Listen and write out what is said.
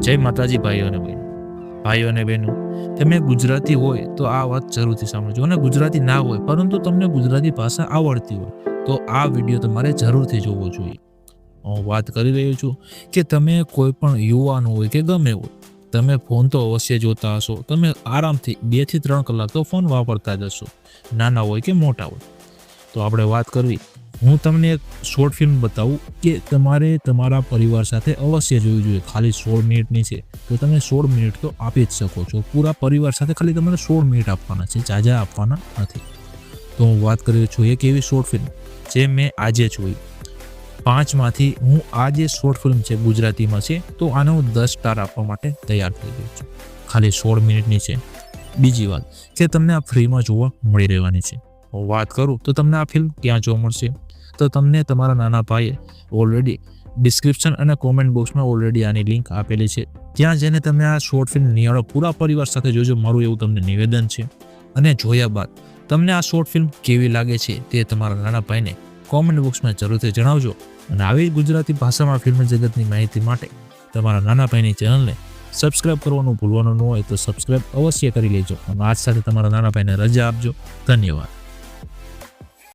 જય માતાજી ભાઈઓ અને બહેનો. ભાઈઓ અને બહેનો, તમે ગુજરાતી હોય તો આ વાત જરૂરથી સાંભળજો અને ગુજરાતી ના હોય, પરંતુ તમને ગુજરાતી ભાષા આવડતી હોય, તો આ વીડિયો તમારે જરૂરથી જોવો જોઈએ. હું વાત કરી રહ્યો છું કે તમે કોઈ પણ યુવાન હોય કે ગમે હોય, તમે ફોન તો અવશ્ય જોતા હશો, તમે આરામથી બેથી ત્રણ કલાક તો ફોન વાપરતા જ હશો, નાના હોય કે મોટા હોય. તો આપણે વાત કરવી હું તમને એક શોર્ટ ફિલ્મ બતાવું કે તમારે તમારા પરિવાર સાથે અવશ્ય જોવી જોઈએ. ખાલી સોળ મિનિટની છે. તો તમે સોળ મિનિટ તો આપી જ શકો છો. પૂરા પરિવાર સાથે ખાલી તમારે સોળ મિનિટ આપવાના છે. જાજા આપવાના નથી. તો હું વાત કરી છું એક એવી શોર્ટ ફિલ્મ જે મેં આજે જોઈ. પાંચમાંથી હું આ જે શોર્ટ ફિલ્મ છે ગુજરાતીમાં છે, તો આને હું દસ સ્ટાર આપવા માટે તૈયાર થઈ ગયો છું. ખાલી સોળ મિનિટની છે. બીજી વાત કે તમને આ ફ્રીમાં જોવા મળી રહેવાની છે. હું વાત કરું તો તમને આ ફિલ્મ ક્યાં જોવા મળશે? તો તમને તમારા નાના ભાઈએ ઓલરેડી ડિસ્ક્રિપ્શન અને કોમેન્ટ બોક્સમાં ઓલરેડી આની લિંક આપેલી છે. ત્યાં જઈને તમે આ શોર્ટ ફિલ્મ નિહાળો. પૂરા પરિવાર સાથે જોજો. મારું એવું તમને નિવેદન છે. અને જોયા બાદ તમને આ શોર્ટ ફિલ્મ કેવી લાગે છે તે તમારા નાના ભાઈને કોમેન્ટ બોક્સમાં જરૂરથી જણાવજો. અને આવી ગુજરાતી ભાષામાં ફિલ્મ જગતની માહિતી માટે તમારા નાના ભાઈની ચેનલને સબસ્ક્રાઇબ કરવાનું ભૂલવાનું ન હોય તો સબસ્ક્રાઇબ અવશ્ય કરી લેજો. અને આજ સાથે તમારા નાના ભાઈને રજા આપજો. ધન્યવાદ.